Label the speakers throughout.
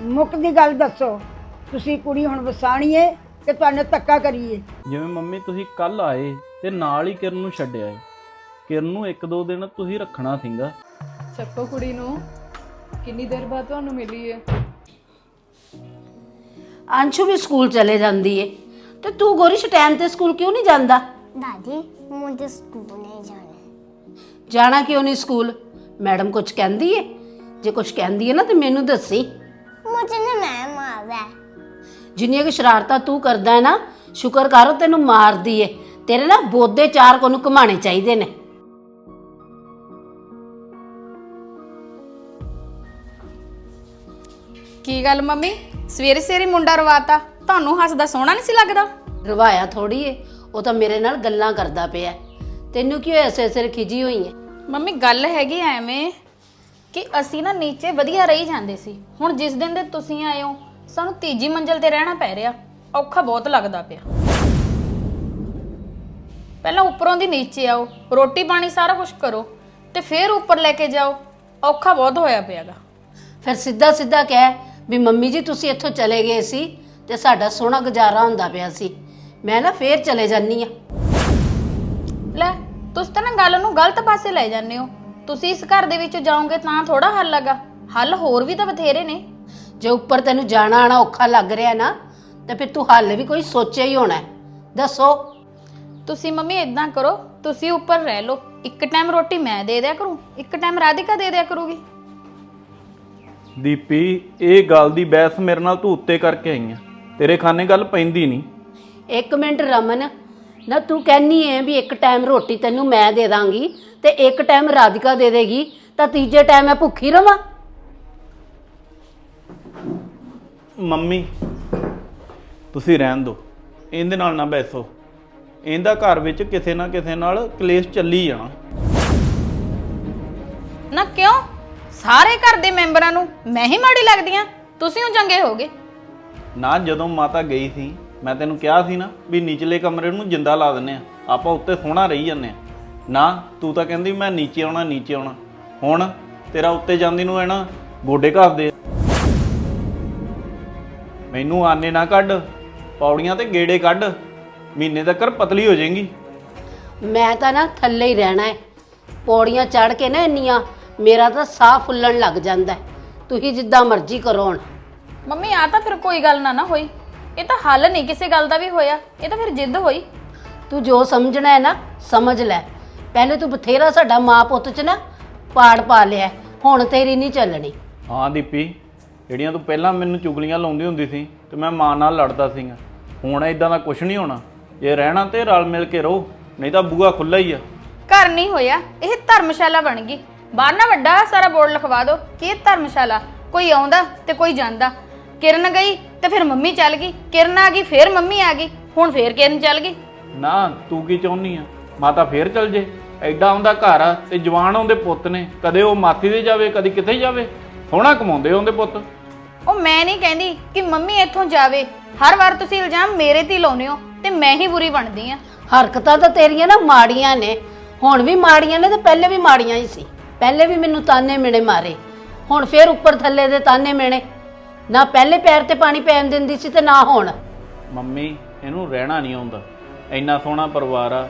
Speaker 1: ਮੁੱਕ ਦੀ ਗੱਲ ਦੱਸੋ ਤੁਸੀਂ ਕੁੜੀ ਹੁਣ ਵਸਾਣੀ ਏ ਕਿ ਤੁਹਾਨੂੰ ਧੱਕਾ ਕਰੀਏ
Speaker 2: ਜਿਵੇਂ ਮੰਮੀ ਤੁਸੀਂ ਕੱਲ ਆਏ ਤੇ ਨਾਲ ਹੀ ਕਿਰਨ ਨੂੰ ਛੱਡਿਆ ਏ ਕਿਰਨ ਨੂੰ ਇੱਕ ਦੋ ਦਿਨ ਤੁਸੀਂ ਰੱਖਣਾ ਸੀਗਾ
Speaker 3: ਚੱਕੋ ਕੁੜੀ ਨੂੰ ਕਿੰਨੀ ਦੇਰ ਬਾਅਦ ਤੁਹਾਨੂੰ ਮਿਲੀ ਹੈ
Speaker 4: ਅੰਸ਼ੂ ਵੀ ਸਕੂਲ ਚਲੇ ਜਾਂਦੀ ਏ ਤੇ ਤੂੰ ਗੋਰੀਸ਼ ਟਾਈਮ ਤੇ ਸਕੂਲ ਕਿਉਂ ਨਹੀਂ ਜਾਂਦਾ
Speaker 5: दादी मुझे स्कूल नहीं जाना
Speaker 4: ਜਾਣਾ ਕਿਉਂ ਨਹੀਂ ਸਕੂਲ ਮੈਡਮ ਕੁਝ ਕਹਿੰਦੀ ਏ ਜੇ ਕੁਝ ਕਹਿੰਦੀ ਏ ਨਾ ਤੇ ਮੈਨੂੰ ਦੱਸੀ
Speaker 5: मुझे ना ਸਕਦਾ ਹੈ।
Speaker 4: ਜਿੰਨੀਆਂ ਕਿ ਸ਼ਰਾਰਤਾਂ ਤੂੰ ਕਰਦਾ ਨਾ ਸ਼ੁਕਰ ਕਰ ਉਹ ਤੈਨੂੰ ਮਾਰਦੀ ਏ। ਤੇਰੇ ਨਾ ਬੋਦੇ ਚਾਰ ਕੋ ਨੂੰ ਘਮਾਣੇ ਚਾਹੀਦੇ ਨੇ।
Speaker 6: ਕੀ ਗੱਲ ਮੰਮੀ? ਸਵੇਰੇ ਸਵੇਰੇ ਮੁੰਡਾ ਰਵਾਤਾ। ਤੁਹਾਨੂੰ ਹੱਸਦਾ ਸੋਹਣਾ ਨਹੀਂ ਸੀ ਲੱਗਦਾ?
Speaker 4: ਰਵਾਇਆ ਥੋੜੀ ਏ। ਉਹ ਤਾਂ ਮੇਰੇ ਨਾਲ ਗੱਲਾਂ ਕਰਦਾ ਪਿਆ ਤੈਨੂੰ ਕੀ ਹੋਇਆ ਸਵੇਰੇ ਸਵੇਰੇ ਖਿਜੀ ਹੋਈ ਏ?
Speaker 6: ਮੰਮੀ ਗੱਲ ਹੈਗੀ ਐਵੇਂ ਕਿ ਅਸੀਂ ਨਾ ਨੀਚੇ ਵਧੀਆ ਰਹੀ ਜਾਂਦੇ ਸੀ। ਹੁਣ ਜਿਸ ਦਿਨ ਦੇ ਤੁਸੀਂ ਆਏ ਹੋ ਸਾਨੂੰ ਤੀਜੀ ਮੰਜ਼ਲ ਤੇ ਰਹਿਣਾ ਪੈ ਰਿਹਾ। ਔਖਾ ਬਹੁਤ ਲੱਗਦਾ ਪਿਆ। ਪਹਿਲਾਂ ਉੱਪਰੋਂ ਦੀ ਨੀਚੇ ਆਓ ਰੋਟੀ ਪਾਣੀ ਸਾਰਾ ਕੁਝ ਕਰੋ ਤੇ ਫਿਰ ਉੱਪਰ ਲੈ ਕੇ ਜਾਓ। ਔਖਾ ਬਹੁਤ ਹੋਇਆ ਪਿਆਗਾ।
Speaker 4: ਫਿਰ ਸਿੱਧਾ ਸਿੱਧਾ ਕਹਿ ਵੀ ਮੰਮੀ ਜੀ ਤੁਸੀਂ ਇੱਥੋਂ ਚਲੇ ਗਏ ਸੀ ਤੇ ਸਾਡਾ ਸੋਹਣਾ ਗੁਜ਼ਾਰਾ ਹੁੰਦਾ ਪਿਆ ਸੀ। ਮੈਂ ਨਾ ਫੇਰ ਚਲੇ ਜਾਨੀ ਆ
Speaker 6: ਲੈ ਤੁਸੀਂ ਤਾਂ ਨਾ ਗੱਲ ਨੂੰ ਗਲਤ ਪਾਸੇ ਲੈ ਜਾਂਦੇ ਹੋ। ਤੁਸੀਂ ਇਸ ਘਰ ਦੇ ਵਿੱਚ ਜਾਓਗੇ ਤਾਂ ਥੋੜਾ ਹੱਲ ਲੱਗਾ ਹੱਲ ਹੋਰ ਵੀ ਤਾਂ ਬਥੇਰੇ ਨੇ।
Speaker 4: ਜੇ ਉੱਪਰ ਤੈਨੂੰ ਜਾਣਾ ਆਣਾ ਔਖਾ ਲੱਗ ਰਿਹਾ ਨਾ ਤੇ ਫਿਰ ਤੂੰ ਹੱਲ ਵੀ ਕੋਈ ਸੋਚਿਆ ਹੀ ਹੋਣਾ ਹੈ। ਦੱਸੋ।
Speaker 6: ਤੁਸੀਂ ਮੰਮੀ ਇਦਾਂ ਕਰੋ ਤੁਸੀਂ ਉੱਪਰ ਰਹਿ ਲਓ। ਇੱਕ ਟਾਈਮ ਰੋਟੀ ਮੈਂ ਦੇ ਦਿਆ ਕਰੂੰ ਇੱਕ ਟਾਈਮ ਰਾਧਿਕਾ ਦੇ ਦਿਆ ਕਰੂਗੀ।
Speaker 2: ਦੀਪੀ ਇਹ ਗੱਲ ਦੀ ਬਹਿਸ ਮੇਰੇ ਨਾਲ ਤੂੰ ਉੱਤੇ ਕਰਕੇ ਆਈ ਆ। ਤੇਰੇ ਖਾਨੇ ਗੱਲ ਪੈਂਦੀ ਨਹੀਂ।
Speaker 4: ਇੱਕ ਮਿੰਟ ਰਮਨ ਨਾ ਤੂੰ ਕਹਿਨੀ ਐ ਵੀ ਇੱਕ ਟਾਈਮ ਰੋਟੀ ਤੈਨੂੰ ਮੈਂ ਦੇ ਦਾਂਗੀ ਤੇ ਇੱਕ ਟਾਈਮ ਰਾਧਿਕਾ ਦੇ ਦੇਗੀ ਤਾਂ ਤੀਜੇ ਟਾਈਮ ਮੈਂ ਭੁੱਖੀ ਰਵਾਂ।
Speaker 2: ਮੰਮੀ ਤੁਸੀਂ ਰਹਿਣ ਦਿਓ। ਇਹਦੇ ਨਾਲ ਨਾ ਬੈਸੋ। ਇਹਦਾ ਘਰ ਵਿੱਚ ਕਿਸੇ ਨਾ ਕਿਸੇ ਨਾਲ ਕਲੇਸ਼ ਚੱਲੀ ਜਾਣਾ।
Speaker 6: ਨਾ ਕਿਉਂ? ਸਾਰੇ ਘਰ ਦੇ ਮੈਂਬਰਾਂ ਨੂੰ ਮੈਂ ਹੀ ਮਾੜੀ ਲੱਗਦੀ ਆ। ਤੁਸੀਂ ਉਹ ਚੰਗੇ ਹੋਗੇ।
Speaker 2: ਨਾ ਜਦੋਂ ਮਾਤਾ ਗਈ ਸੀ ਮੈਂ ਤੈਨੂੰ ਕਿਹਾ ਸੀ ਨਾ ਵੀ ਨਿਚਲੇ ਕਮਰੇ ਨੂੰ ਜਿੰਦਾ ਲਾ ਦਿੰਨੇ ਆ। ਆਪਾਂ ਉੱਤੇ ਸੋਹਣਾ ਰਹੀ ਜੰਨੇ ਆ। ਨਾ ਤੂੰ ਤਾਂ ਕਹਿੰਦੀ ਮੈਂ ਨੀਚੇ ਆਉਣਾ ਨੀਚੇ ਆਉਣਾ। ਹੁਣ ਤੇਰਾ ਉੱਤੇ ਜਾਂਦੀ ਨੂੰ ਨਾ ਗੋਡੇ ਘਸਦੇ ਆ। ਮੈਨੂੰ ਆਨੇ ਨਾ ਕੱਢ ਪੌੜੀਆਂ ਤੇ ਗੇੜੇ ਕੱਢ ਮਹੀਨੇ ਤੱਕ ਪਤਲੀ ਹੋ ਜਾਏਗੀ।
Speaker 4: ਮੈਂ ਤਾਂ ਨਾ ਥੱਲੇ ਹੀ ਰਹਿਣਾ ਹੈ। ਪੌੜੀਆਂ ਚੜ ਕੇ ਨਾ ਇੰਨੀਆਂ ਮੇਰਾ ਤਾਂ ਸਾਹ ਫੁੱਲਣ ਲੱਗ ਜਾਂਦਾ ਹੈ। ਤੁਸੀਂ ਜਿੱਦਾਂ ਮਰਜ਼ੀ ਕਰੋ ਹੁਣ।
Speaker 6: ਮੰਮੀ ਆ ਤਾਂ ਫਿਰ ਕੋਈ ਗੱਲ ਨਾ ਨਾ ਹੋਈ। ਇਹ ਤਾਂ ਹੱਲ ਨਹੀਂ ਕਿਸੇ ਗੱਲ ਦਾ ਵੀ ਹੋਇਆ। ਇਹ ਤਾਂ ਫਿਰ ਜਿੱਦ ਹੋਈ।
Speaker 4: ਤੂੰ ਜੋ ਸਮਝਣਾ ਹੈ ਨਾ ਸਮਝ ਲੈ। ਪਹਿਲੇ ਤੂੰ ਬਥੇਰਾ ਸਾਡਾ ਮਾਂ ਪੁੱਤ ਚ ਨਾ ਪਾੜ ਪਾ ਲਿਆ ਹੈ। ਹੁਣ ਤੇਰੀ ਨਹੀਂ ਚੱਲਣੀ।
Speaker 2: ਹਾਂ ਦੀਪੀ ਜਿਹੜੀਆਂ ਤੂੰ ਪਹਿਲਾਂ ਮੈਨੂੰ ਚੁਗਲੀਆਂ ਲਾਉਂਦੀ ਹੁੰਦੀ ਸੀ ਤੇ ਮੈਂ ਮਾਂ ਨਾਲ ਲੜਦਾ ਸੀਗਾ। ਹੁਣ ਇਦਾਂ ਦਾ ਕੁਝ ਨਹੀਂ ਹੋਣਾ। ਜੇ ਰਹਿਣਾ ਤੇ ਰਲ ਮਿਲ ਕੇ ਰਹੋ ਨਹੀਂ ਤਾਂ ਬੂਆ ਖੁੱਲਾ ਹੀ ਆ।
Speaker 6: ਘਰ ਨਹੀਂ ਹੋਇਆ ਇਹ ਧਰਮਸ਼ਾਲਾ ਬਣ ਗਈ। ਬਾਹਰ ਨਾ ਵੱਡਾ ਸਾਰਾ ਬੋਰਡ ਲਿਖਵਾ ਦਿਓ ਕਿ ਇਹ ਧਰਮਸ਼ਾਲਾ ਕੋਈ ਆਉਂਦਾ ਤੇ ਕੋਈ ਜਾਂਦਾ। ਕਿਰਨ ਗਈ ਤੇ ਫਿਰ ਮੰਮੀ ਚੱਲ ਗਈ ਕਿਰਨ ਆ ਗਈ ਫਿਰ ਮੰਮੀ ਆ ਗਈ ਹੁਣ ਫਿਰ ਕਿਰਨ ਚੱਲ ਗਈ।
Speaker 2: ਨਾ ਤੂੰ ਕੀ ਚਾਹੁੰਨੀ ਆ? ਮਾਤਾ ਫੇਰ ਚਲ ਜੇ। ਐਡਾ ਆਉਂਦਾ ਘਰ ਆ ਤੇ ਜਵਾਨ ਆਉਂਦੇ ਪੁੱਤ ਨੇ ਕਦੇ ਉਹ ਮਾਤੀ ਦੇ ਜਾਵੇ ਕਦੀ ਕਿਤੇ ਜਾਵੇ। ਸੋਹਣਾ ਕਮਾਉਂਦੇ ਆਉਂਦੇ ਪੁੱਤ।
Speaker 6: ਉਹ ਮੈਂ ਨਹੀਂ ਕਹਿੰਦੀ ਕਿ ਮੰਮੀ ਇੱਥੋਂ ਜਾਵੇ। ਹਰ ਵਾਰ ਤੁਸੀਂ ਇਲਜ਼ਾਮ ਮੇਰੇ ਤੇ ਹੀ ਲਾਉਂਦੇ ਹੋ ਤੇ ਮੈਂ ਹੀ ਬੁਰੀ ਬਣਦੀ ਆ
Speaker 4: ਹਰਕਤਾਂ ਤਾਂ ਤੇਰੀਆਂ ਨਾ ਮਾੜੀਆਂ ਨੇ। ਹੁਣ ਵੀ ਮਾੜੀਆਂ ਨੇ ਤੇ ਪਹਿਲੇ ਵੀ ਮਾੜੀਆਂ ਹੀ ਸੀ। ਪਹਿਲੇ ਵੀ ਮੈਨੂੰ ਤਾਨੇ ਮਿਣੇ ਮਾਰੇ। ਹੁਣ ਫੇਰ ਉੱਪਰ ਥੱਲੇ ਦੇ ਤਾਨੇ ਮਿਣੇ ਨਾ ਪਹਿਲੇ ਪੈਰ ਤੇ ਪਾਣੀ ਪੈਣ ਦਿੰਦੀ ਸੀ ਤੇ ਨਾ ਹੁਣ।
Speaker 2: ਮੰਮੀ ਇਹਨੂੰ ਰਹਿਣਾ ਨਹੀਂ ਆਉਂਦਾ। ਇੰਨਾ ਸੋਹਣਾ ਪਰਿਵਾਰ ਆ।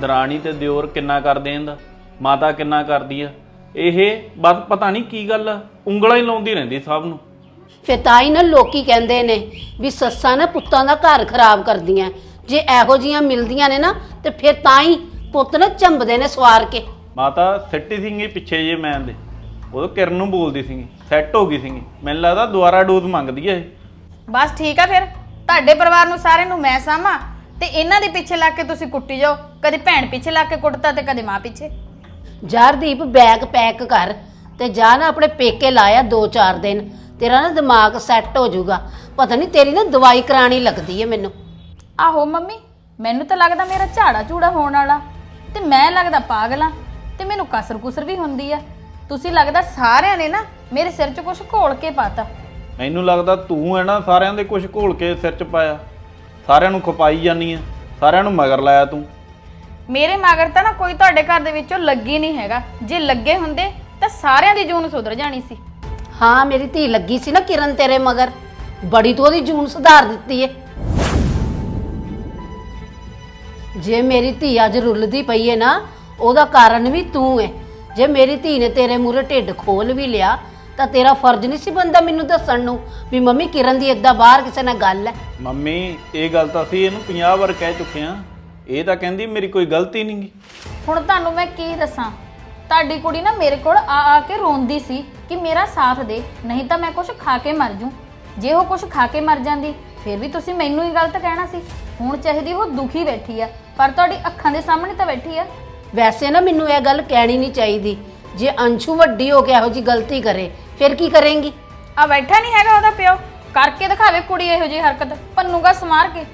Speaker 2: ਦਰਾਣੀ ਤੇ ਦਿਓਰ ਕਿੰਨਾ ਕਰਦੇ ਇਹਦਾ ਮਾਤਾ ਕਿੰਨਾ ਕਰਦੀ ਆ? ਇਹ ਬਸ ਪਤਾ ਨਹੀਂ ਕੀ ਗੱਲ ਆ ਉਂਗਲਾਂ ਹੀ ਲਾਉਂਦੀ ਰਹਿੰਦੀ ਸਭ ਨੂੰ।
Speaker 4: ਫੇ ਤਾਂ ਹੀ ਨਾ ਲੋਕੀ ਕਹਿੰਦੇ ਨੇ ਵੀ ਸੱਸਾਂ ਨਾ ਪੁੱਤਾਂ ਦਾ ਘਰ ਖਰਾਬ ਕਰਦੀਆਂ। ਜੇ ਇਹੋ ਜੀਆਂ ਮਿਲਦੀਆਂ ਨੇ ਨਾ ਤੇ ਫਿਰ ਤਾਂ ਹੀ ਪੁੱਤ ਨਾ ਚੰਬਦੇ ਨੇ ਸਵਾਰ ਕੇ।
Speaker 2: ਮਾਤਾ ਸਿੱਟੀ ਸੀਗੀ ਪਿੱਛੇ ਜੇ ਮੈਂ ਦੇ। ਉਦੋਂ ਕਿਰਨ ਨੂੰ ਬੋਲਦੀ ਸੀਗੀ ਸੈੱਟ ਹੋ ਗਈ ਸੀਗੀ। ਮੈਨੂੰ ਲੱਗਦਾ ਦੁਬਾਰਾ ਡੋਜ਼ ਮੰਗਦੀ ਇਹ।
Speaker 6: ਬਸ ਠੀਕ ਆ ਫਿਰ। ਤੁਹਾਡੇ ਪਰਿਵਾਰ ਨੂੰ ਸਾਰਿਆਂ ਨੂੰ ਮੈਂ ਸਾਂਭਾਂ ਤੇ ਇਹਨਾਂ ਦੇ ਪਿੱਛੇ ਲੱਗ ਕੇ ਤੁਸੀਂ ਕੁੱਟੀ ਜਾਓ। ਕਦੇ ਭੈਣ ਪਿੱਛੇ ਲੱਗ ਕੇ ਕੁੱਟਤਾ ਤੇ ਕਦੇ ਮਾਂ ਪਿੱਛੇ।
Speaker 4: ਜਰਦੀਪ ਬੈਗ ਪੈਕ ਕਰ ਤੇ ਜਾ ਨਾ ਆਪਣੇ ਪੇਕੇ ਲਾਇਆ 2-4 ਦਿਨ। ਤੇਰਾ ਨਾ ਦਿਮਾਗ ਸੈੱਟ ਹੋ ਜਾਊਗਾ। ਪਤਾ ਨਹੀਂ ਤੇਰੀ ਨਾ ਦਵਾਈ ਕਰਾਣੀ ਲੱਗਦੀ ਹੈ ਮੈਨੂੰ।
Speaker 6: ਆਹੋ ਮੰਮੀ ਮੈਨੂੰ ਤਾਂ ਲੱਗਦਾ ਮੇਰਾ ਝਾੜਾ ਝੂੜਾ ਹੋਣ ਵਾਲਾ। ਤੇ ਮੈਂ ਲੱਗਦਾ ਪਾਗਲਾਂ ਤੇ ਮੈਨੂੰ ਕਸਰ ਕੁਸਰ ਵੀ ਹੁੰਦੀ ਆ। ਤੁਸੀਂ ਲੱਗਦਾ ਸਾਰਿਆਂ ਨੇ ਨਾ ਮੇਰੇ ਸਿਰ 'ਚ ਕੁਝ ਘੋਲ ਕੇ ਪਾਤਾ।
Speaker 2: ਮੈਨੂੰ ਲੱਗਦਾ ਤੂੰ ਹੈ ਨਾ ਸਾਰਿਆਂ ਦੇ ਕੁਝ ਘੋਲ ਕੇ ਸਿਰ 'ਚ ਪਾਇਆ। ਸਾਰਿਆਂ ਨੂੰ ਖਪਾਈ ਜਾਨੀ ਆ ਸਾਰਿਆਂ ਨੂੰ ਮਗਰ ਲਾਇਆ ਤੂੰ।
Speaker 6: ਮੇਰੇ ਮਗਰ ਤਾਂ ਨਾ ਕੋਈ ਤੁਹਾਡੇ ਘਰ ਦੇ ਵਿੱਚੋਂ ਲੱਗੀ ਨਹੀਂ ਹੈਗਾ। ਜੇ ਲੱਗੇ ਹੁੰਦੇ ਤਾਂ ਸਾਰਿਆਂ ਦੀ ਜੂਨ ਸੁਧਰ ਜਾਣੀ ਸੀ।
Speaker 4: ਹਾਂ ਮੇਰੀ ਧੀ ਲੱਗੀ ਸੀ ਨਾ ਕਿਰਨ ਤੇਰੇ ਮਗਰ। ਬੜੀ ਤੋਂ ਉਹਦੀ ਜੂਨ ਸੁਧਾਰ ਦਿੱਤੀ ਏ। ਜੇ ਮੇਰੀ ਧੀ ਅੱਜ ਰੁੱਲਦੀ ਪਈ ਏ ਨਾ ਉਹਦਾ ਕਾਰਨ ਵੀ ਤੂੰ ਏ। ਜੇ ਮੇਰੀ ਧੀ ਨੇ ਤੇਰੇ ਮੂਹਰੇ ਢਿੱਡ ਖੋਲ ਵੀ ਲਿਆ ਤਾਂ ਤੇਰਾ ਫਰਜ਼ ਨਹੀਂ ਸੀ ਬੰਦਾ ਮੈਨੂੰ ਦੱਸਣ ਨੂੰ ਵੀ ਮੰਮੀ ਕਿਰਨ ਦੀ ਏਦਾਂ ਬਾਹਰ ਕਿਸੇ ਨਾਲ ਗੱਲ ਹੈ।
Speaker 2: ਮੰਮੀ ਇਹ ਗੱਲ ਤਾਂ ਅਸੀਂ ਇਹਨੂੰ 50 ਵਾਰ ਕਹਿ ਚੁੱਕੇ ਆ ਇਹ ਤਾਂ ਕਹਿੰਦੀ ਮੇਰੀ ਕੋਈ ਗਲਤੀ ਨਹੀਂ ਗੀ।
Speaker 6: ਹੁਣ ਤੁਹਾਨੂੰ ਮੈਂ ਕੀ ਦੱਸਾਂ? ਤੁਹਾਡੀ ਕੁੜੀ ਨਾ ਮੇਰੇ ਕੋਲ ਆ ਆ ਕੇ ਰੋਂਦੀ ਸੀ ਕਿ ਮੇਰਾ ਸਾਥ ਦੇ ਨਹੀਂ ਤਾਂ ਮੈਂ ਕੁਝ ਖਾ ਕੇ ਮਰ ਜੂ। ਜੇ ਉਹ ਕੁਝ ਖਾ ਕੇ ਮਰ ਜਾਂਦੀ ਫਿਰ ਵੀ ਤੁਸੀਂ ਮੈਨੂੰ ਹੀ ਗਲਤ ਕਹਿਣਾ ਸੀ। ਹੁਣ ਚਾਹੀਦੀ ਉਹ ਦੁਖੀ ਬੈਠੀ ਆ ਪਰ ਤੁਹਾਡੀ ਅੱਖਾਂ ਦੇ ਸਾਹਮਣੇ ਤਾਂ ਬੈਠੀ ਆ।
Speaker 4: ਵੈਸੇ ਨਾ ਮੈਨੂੰ ਇਹ ਗੱਲ ਕਹਿਣੀ ਨਹੀਂ ਚਾਹੀਦੀ। ਜੇ ਅੰਸ਼ੂ ਵੱਡੀ ਹੋ ਕੇ ਇਹੋ ਜੀ ਗਲਤੀ ਕਰੇ ਫਿਰ ਕੀ ਕਰੇਂਗੀ?
Speaker 6: ਆ ਬੈਠਾ ਨਹੀਂ ਹੈਗਾ ਉਹਦਾ ਪਿਓ। ਕਰਕੇ ਦਿਖਾਵੇ ਕੁੜੀ ਇਹੋ ਜਿਹੀ ਹਰਕਤ ਪੰਨੂਗਾ ਸਮਾਰ ਕੇ।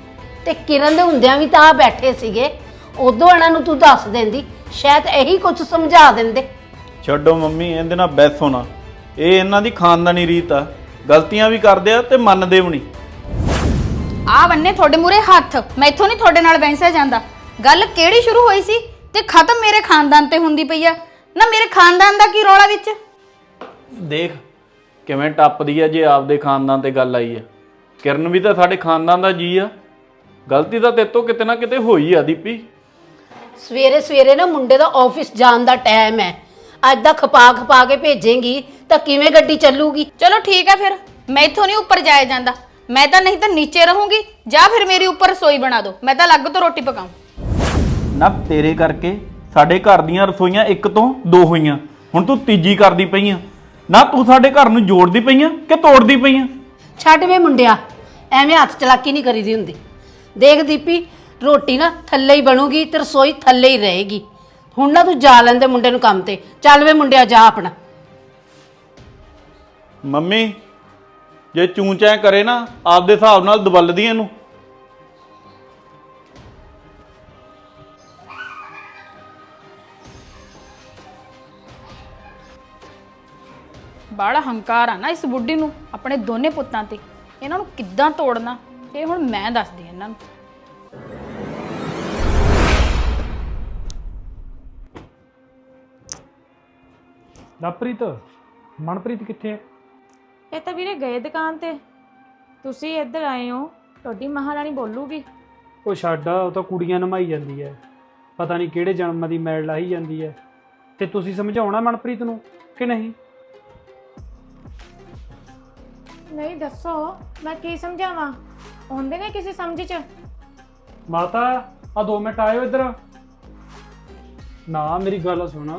Speaker 4: ਤੇ ਕਿਰਨ ਦੇ ਹੁੰਦਿਆਂ ਵੀ ਤਾਂ ਆ ਬੈਠੇ ਸੀਗੇ। ਉਦੋਂ ਇਹਨਾਂ ਨੂੰ ਤੂੰ ਦੱਸ ਦਿੰਦੀ ਸ਼ਾਇਦ ਇਹੀ ਕੁਝ ਸਮਝਾ ਦਿੰਦੇ।
Speaker 2: ਛੱਡੋ ਮੰਮੀ ਇਹਦੇ ਨਾਲ ਬੈਸ ਹੋਣਾ। ਇਹ ਇਹਨਾਂ ਦੀ ਖਾਨਦਾਨੀ ਰੀਤ ਆ। ਗਲਤੀਆਂ ਵੀ ਕਰਦੇ ਆ ਤੇ ਮੰਨਦੇ ਵੀ ਨਹੀਂ।
Speaker 6: ਆ ਬੰਨੇ ਤੁਹਾਡੇ ਮੂਰੇ ਹੱਥ। ਮੈਥੋਂ ਨਹੀਂ ਤੁਹਾਡੇ ਨਾਲ ਬੈਂਸਿਆ ਜਾਂਦਾ। ਗੱਲ ਕਿਹੜੀ ਸ਼ੁਰੂ ਹੋਈ ਸੀ? ਤੇ ਖਤਮ ਮੇਰੇ ਖਾਨਦਾਨ ਤੇ ਹੁੰਦੀ ਪਈ ਆ। ਨਾ ਮੇਰੇ ਖਾਨਦਾਨ ਦਾ ਕੀ ਰੌਲਾ ਵਿੱਚ?
Speaker 2: ਦੇਖ ਕਿਵੇਂ ਟੱਪਦੀ ਆ ਜੇ ਆਪਦੇ ਖਾਨਦਾਨ ਤੇ ਗੱਲ ਆਈ ਆ। ਕਿਰਨ ਵੀ ਤਾਂ ਸਾਡੇ ਖਾਨਦਾਨ ਦਾ ਜੀ ਆ। ਗਲਤੀ ਤਾਂ ਤੇਤੋਂ ਕਿਤੇ ਨਾ ਕਿਤੇ ਹੋਈ ਆ ਦੀਪੀ।
Speaker 4: ਸਵੇਰੇ ਸਵੇਰੇ ਨਾ ਮੁੰਡੇ ਦਾ ਆਫਿਸ ਜਾਣ ਦਾ ਟਾਈਮ ਹੈ। ਅੱਜ ਦਾ ਖਪਾ ਖਪਾ ਕੇ ਭੇਜੇਂਗੀ ਤਾਂ ਕਿਵੇਂ ਗੱਡੀ ਚੱਲੂਗੀ?
Speaker 6: ਚਲੋ ਠੀਕ ਹੈ ਫਿਰ ਮੈਥੋਂ ਨਹੀਂ ਉੱਪਰ ਜਾਇਆ ਜਾਂਦਾ। ਮੈਂ ਤਾਂ ਨਹੀਂ ਤਾਂ ਨੀਚੇ ਰਹੂੰਗੀ ਜਾਂ ਫਿਰ ਮੇਰੀ ਉੱਪਰ ਰਸੋਈ ਬਣਾ ਦਿਓ ਮੈਂ ਤਾਂ ਅਲੱਗ ਤੋਂ ਰੋਟੀ ਪਕਾਉਂ।
Speaker 2: ਨਾ ਤੇਰੇ ਕਰਕੇ ਸਾਡੇ ਘਰ ਦੀਆਂ ਰਸੋਈਆਂ ਇੱਕ ਤੋਂ ਦੋ ਹੋਈਆਂ। ਹੁਣ ਤੂੰ ਤੀਜੀ ਕਰਦੀ ਪਈ ਆ। ਨਾ ਤੂੰ ਸਾਡੇ ਘਰ ਨੂੰ ਜੋੜਦੀ ਪਈ ਆ ਕਿ ਤੋੜਦੀ ਪਈ ਆ?
Speaker 4: ਛੱਡ ਵੇ ਮੁੰਡਿਆ ਐਵੇਂ ਹੱਥ ਚਲਾਕੀ ਨਹੀਂ ਕਰੀਦੀ ਹੁੰਦੀ। ਦੇਖ ਦੀਪੀ ਰੋਟੀ ਨਾ ਥੱਲੇ ਹੀ ਬਣੂਗੀ ਤੇ ਰਸੋਈ ਥੱਲੇ ਹੀ ਰਹੇਗੀ। ਹੁਣ ਨਾ ਤੂੰ ਜਾ ਲੈਂਦੇ ਮੁੰਡੇ ਨੂੰ ਕੰਮ ਤੇ। ਚੱਲ ਵੇ ਮੁੰਡਿਆ ਜਾ ਆਪਣਾ।
Speaker 2: ਮੰਮੀ ਜੇ ਚੂੰਚੈ ਕਰੇ ਨਾ ਆਪਦੇ ਹਿਸਾਬ ਨਾਲ ਦਬਲਦੀ ਇਹਨੂੰ
Speaker 6: ਬਾੜਾ ਹੰਕਾਰ ਆ ਨਾ ਇਸ ਬੁੱਢੀ ਨੂੰ ਆਪਣੇ ਦੋਨੇ ਪੁੱਤਾਂ ਤੇ। ਇਹਨਾਂ ਨੂੰ ਕਿੱਦਾਂ ਤੋੜਨਾ? ਇਹ ਹੁਣ ਮੈਂ ਦੱਸਦੀ ਹਾਂ ਇਹਨਾਂ ਨੂੰ।
Speaker 7: ਲਵਪ੍ਰੀਤ ਮਨਪ੍ਰੀਤ ਕਿੱਥੇ ਹੈ?
Speaker 8: ਇਹ ਤਾਂ ਵੀਰੇ ਗਏ ਦੁਕਾਨ ਤੇ। ਤੁਸੀਂ ਇੱਧਰ ਆਏ ਹੋ ਤੁਹਾਡੀ ਮਹਾਰਾਣੀ ਬੋਲੂਗੀ।
Speaker 7: ਉਹ ਛੱਡ ਉਹ ਤਾਂ ਕੁੜੀਆਂ ਨਮਾਈ ਜਾਂਦੀ ਹੈ। ਪਤਾ ਨਹੀਂ ਕਿਹੜੇ ਜਨਮ ਦੀ ਮੈਲ ਲਾਈ ਜਾਂਦੀ ਹੈ। ਤੇ ਤੁਸੀਂ ਸਮਝਾਉਣਾ ਮਨਪ੍ਰੀਤ ਨੂੰ ਕਿ ਨਹੀਂ?
Speaker 8: ਨਹੀਂ ਦੱਸੋ ਮੈਂ ਕੀ ਸਮਝਾਵਾਂ? ਆਉਂਦੇ ਨੇ ਕਿਸੇ ਸਮਝ ਚ?
Speaker 7: ਮਾਤਾ ਆ 2 ਮਿੰਟ ਆਇਓ ਇੱਧਰ। ਨਾ ਮੇਰੀ ਗੱਲ ਸੁਣ।